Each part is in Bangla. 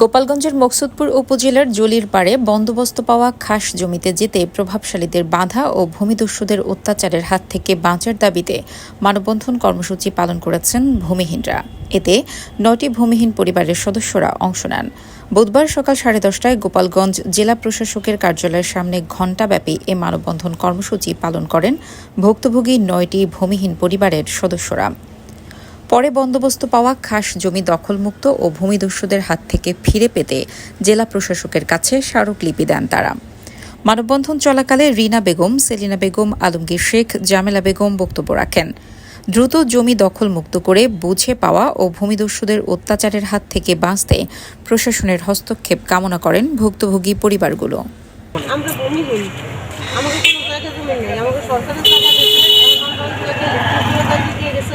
গোপালগঞ্জের মকসুদপুর উপজেলার জলির পাড়ে বন্দোবস্ত পাওয়া খাস জমিতে যেতে প্রভাবশালীদের বাধা ও ভূমিদস্যুদের অত্যাচারের হাত থেকে বাঁচার দাবিতে মানববন্ধন কর্মসূচি পালন করেছেন ভূমিহীনরা। এতে নয়টি ভূমিহীন পরিবারের সদস্যরা অংশ নেন। বুধবার সকাল সাড়ে দশটায় গোপালগঞ্জ জেলা প্রশাসকের কার্যালয়ের সামনে ঘণ্টাব্যাপী এ মানববন্ধন কর্মসূচি পালন করেন ভুক্তভোগী নয়টি ভূমিহীন পরিবারের সদস্যরা। পরে বন্দোবস্ত পাওয়া খাস জমি দখলমুক্ত ও ভূমিদস্যুদের হাত থেকে ফিরে পেতে জেলা প্রশাসকের কাছে স্মারকলিপি দেন তারা। মানববন্ধন চলাকালে রিনা বেগম, সেলিনা বেগম, আলমগীর শেখ, জামেলা বেগম বক্তব্য রাখেন। দ্রুত জমি দখলমুক্ত করে বুঝে পাওয়া ও ভূমিদস্যুদের অত্যাচারের হাত থেকে বাঁচতে প্রশাসনের হস্তক্ষেপ কামনা করেন ভুক্তভোগী পরিবারগুলো। আমরা আমাকে কোনো জায়গা নেই। আমাকে সরকারের টাকা দিয়েছে এখন আমরা ওই জায়গায় ইলেকট্রিক দায়িত্ব দিয়ে গেছে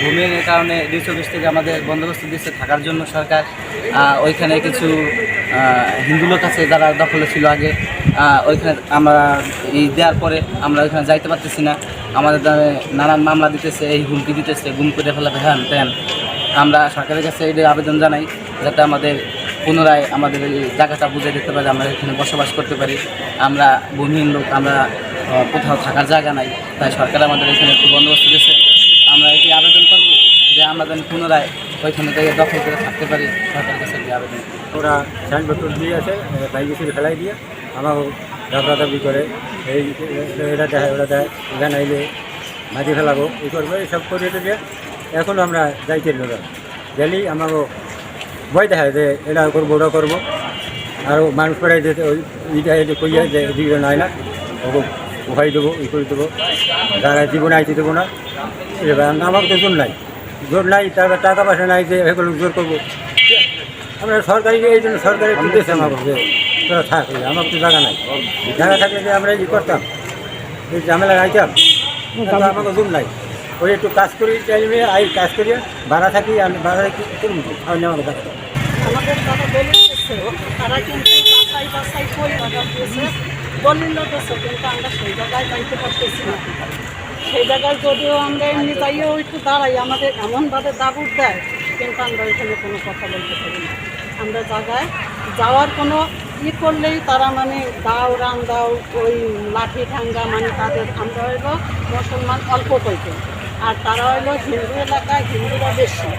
ভূমিহীনের কারণে দুইশো বিশ থেকে আমাদের বন্দোবস্ত দিচ্ছে থাকার জন্য সরকার। ওইখানে কিছু হিন্দু লোক আছে যারা দখলে ছিল আগে। ওইখানে আমরা দেওয়ার পরে আমরা ওইখানে যাইতে পারতেছি না। আমাদের নানান মামলা দিতেছে, এই হুমকি দিতেছে, গুম করে ফেলাবে, হ্যান ত্যান। আমরা সরকারের কাছে এই আবেদন জানাই, যাতে আমাদের পুনরায় আমাদের এই জায়গাটা বুঝে দিতে পারে, আমরা এখানে বসবাস করতে পারি। আমরা ভূমিহীন লোক, আমরা কোথাও থাকার জায়গা নাই। তাই সরকার আমাদের এখানে একটু বন্দোবস্ত দিয়েছে। আমরা এটি আবেদন করব যে আমরা যেন পুনরায় ওইখানে থেকে দখল করে থাকতে পারি সরকারের কাছে আবেদন ওরা সাইন বোতল দিয়ে আছে বাইক ফেলাই দিয়ে আমাকে দাবি করে, এই এটা দেয়, ওরা দেয় এখানে আইলে মাটি ফেলাবো, এই করব এইসব করে দিয়ে এখন আমরা যাইতে লোক। গেলেই আমাকে ভয় দেখায় যে এটা করব ওটা করব। আর মানুষ পড়াই যেতে ওই এটা কইয়া যে এদিকে নাই না ওকে উঠাই দেবো ই করে দেবো। যারা জীবনে আইতে দেবো না। এবার আমার তো জোর নাই। জোর নাই তারপর টাকা পয়সা নাই যে এগুলো জোর করব। আমরা সরকারি এই জন্য সরকারি দিতেছে আমাকে যে তোরা থাক আমার তো জায়গা নাই। জায়গা থাকলে যে আমরা এই করতাম এই ঝামেলা কিন্তু আমাকে জুম নাই। ওই একটু কাজ করি টাইমে আই কাজ করি ভাড়া থাকি আমি ভাড়া থাকি করুন আমি আমাকে থাকতাম আমাদের দলিল দিচ্ছে তারা কিন্তু বাসাই বাসাই দলিল দিচ্ছে কিন্তু আমরা সেই জায়গায় যাইতে পারতেছি না। সেই জায়গায় যদিও আমরা এমনি যাইও একটু দাঁড়াই, আমাদের এমনভাবে দাবুর দেয়, কিন্তু আমরা এখানে কোনো কথা বলতে পারি না। আমরা জায়গায় যাওয়ার কোনো ই করলেই তারা মানে দাও রান দাও, ওই লাঠি ঠাঙ্গা মানে তাদের, আমরা হইল মুসলমান অল্প কইতে আর তারা হইল হিন্দু এলাকায় হিন্দুরা বেশি।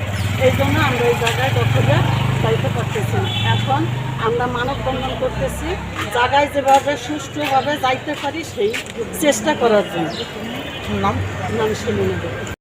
এই জন্য আমরা এই জায়গায় দখলে যাইতে পারতেছি এখন আমরা মানববন্ধন করতেছি জায়গায় যেভাবে সুষ্ঠুভাবে যাইতে পারি সেই চেষ্টা করার জন্য। নাম? নাম শুনে দেবী।